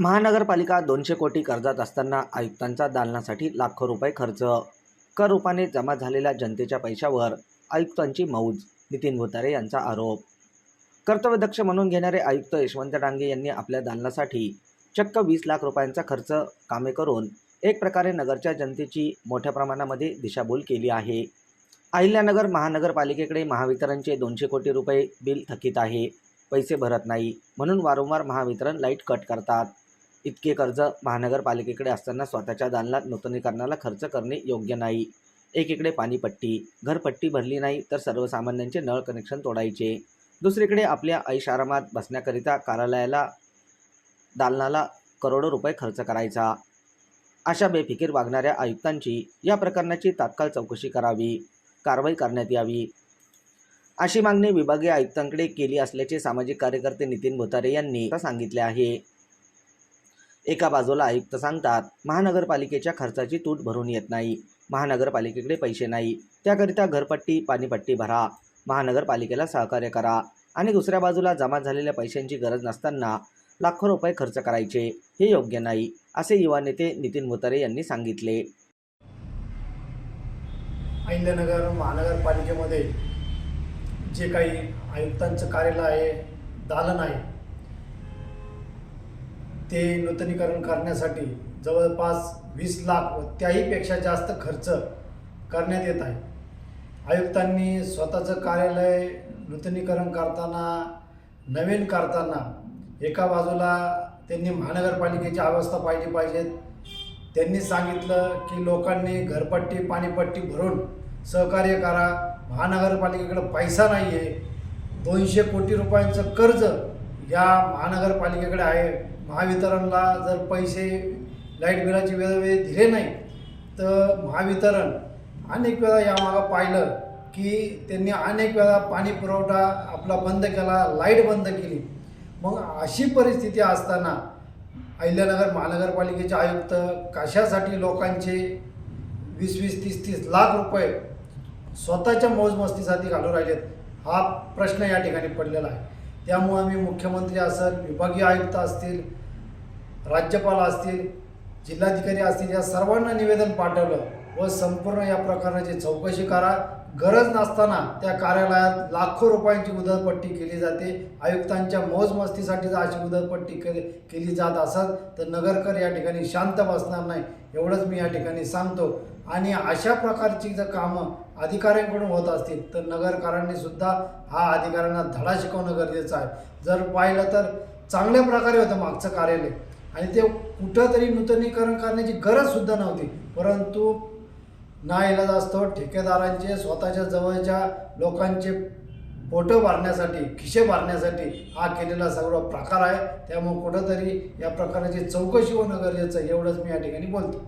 महानगरपालिका दोनशे कोटी कर्जात असताना आयुक्तांचा दालनासाठी लाखो रुपये खर्च. कर रूपाने जमा झालेल्या जनतेच्या पैशावर आयुक्तांची मौज नितीन भुतारे यांचा आरोप. कर्तव्यदक्ष म्हणून घेणारे आयुक्त यशवंत डांगे यांनी आपल्या दालनासाठी चक्क वीस लाख रुपयांचा खर्च कामे करून एक प्रकारे नगरच्या जनतेची मोठ्या प्रमाणामध्ये दिशाभूल केली आहे. अहिल्यानगर महानगरपालिकेकडे महावितरणचे दोनशे कोटी रुपये बिल थकीत आहे. पैसे भरत नाही म्हणून वारंवार महावितरण लाइट कट करतात. इतके कर्ज महानगरपालिकेकडे असताना स्वतःच्या दालनात नूतनीकरणाला खर्च करणे योग्य नाही. एकीकडे पाणीपट्टी घरपट्टी भरली नाही तर सर्वसामान्यांचे नळ कनेक्शन तोडायचे. दुसरीकडे आपल्या ऐशारामात बसण्याकरिता कार्यालयाला दालनाला करोडो रुपये खर्च करायचा. अशा बेफिकीर वागणाऱ्या आयुक्तांची या प्रकरणाची तात्काळ चौकशी करावी कारवाई करण्यात यावी. अशी मागणी विभागीय आयुक्तांकडे केली असल्याचे सामाजिक कार्यकर्ते नितीन भोतारे यांनी सांगितले आहे. एका बाजूला आयुक्त सांगतात महानगरपालिकेच्या खर्चाची तूट भरून येत नाही. महानगरपालिकेकडे पैसे नाही. त्याकरिता घरपट्टी पाणीपट्टी भरा. महानगरपालिकेला सहकार्य करा. आणि दुसऱ्या बाजूला जमा झालेल्या पैशांची गरज नसताना लाखो रुपये खर्च करायचे. हे योग्य नाही असे युवा नेते नितीन मुतरे यांनी सांगितले. अहिल्यानगर महानगरपालिकेमध्ये जे काही आयुक्तांचं कार्यालय आहे दालन आहे ते नूतनीकरण करण्यासाठी जवळपास वीस लाख व त्याहीपेक्षा जास्त खर्च करण्यात येत आहे. आयुक्तांनी स्वतःचं कार्यालय नूतनीकरण करताना नवीन करताना एका बाजूला त्यांनी महानगरपालिकेची अवस्था पाहिली पाहिजेत. त्यांनी सांगितलं की लोकांनी घरपट्टी पाणीपट्टी भरून सहकार्य करा. महानगरपालिकेकडे पैसा नाही आहे दोनशे कोटी रुपयांचं कर्ज या महानगरपालिकेकडे आहे. महावितरणला जर पैसे लाइट बिलाची वेळोवेळी दिले नाही तर महावितरण अनेक वेळा यामागं पाहिलं की त्यांनी अनेक वेळा पाणी पुरवठा आपला बंद केला लाइट बंद केली. मग अशी परिस्थिती असताना अहिल्यानगर महानगरपालिकेचे आयुक्त कशासाठी लोकांचे वीस वीस तीस तीस लाख रुपये स्वतःच्या मौजमस्तीसाठी घालून राहिलेत हा प्रश्न या ठिकाणी पडलेला आहे. त्यामुळं आम्ही मुख्यमंत्री असेल विभागीय आयुक्त असतील राज्यपाल असतील जिल्हाधिकारी असतील या सर्वांना निवेदन पाठवलं. व संपूर्ण या प्रकरणाची चौकशी करा. गरज नसताना त्या कार्यालयात लाखो रुपयांची उधळपट्टी केली जाते. आयुक्तांच्या मौजमस्तीसाठी जर अशी उधळपट्टी केली केली जात असत. तर नगरकर या ठिकाणी शांत बसणार नाही एवढंच मी या ठिकाणी सांगतो. आणि अशा प्रकारची जर कामं अधिकाऱ्यांकडून होत असतील तर नगरकारांनी सुद्धा हा अधिकाऱ्यांना धडा शिकवणं गरजेचं आहे. जर पाहिलं तर चांगल्या प्रकारे होतं मागचं कार्यालय. आणि ते कुठंतरी नूतनीकरण करण्याची गरजसुद्धा नव्हती. परंतु नाईलाज असतो. ठेकेदारांचे स्वतःच्या जवळच्या लोकांचे पोटं भरण्यासाठी खिशे भरण्यासाठी हा केलेला सर्व प्रकार आहे. त्यामुळे कुठंतरी या प्रकाराची चौकशी होणं गरजेचं एवढंच मी या ठिकाणी बोलतो.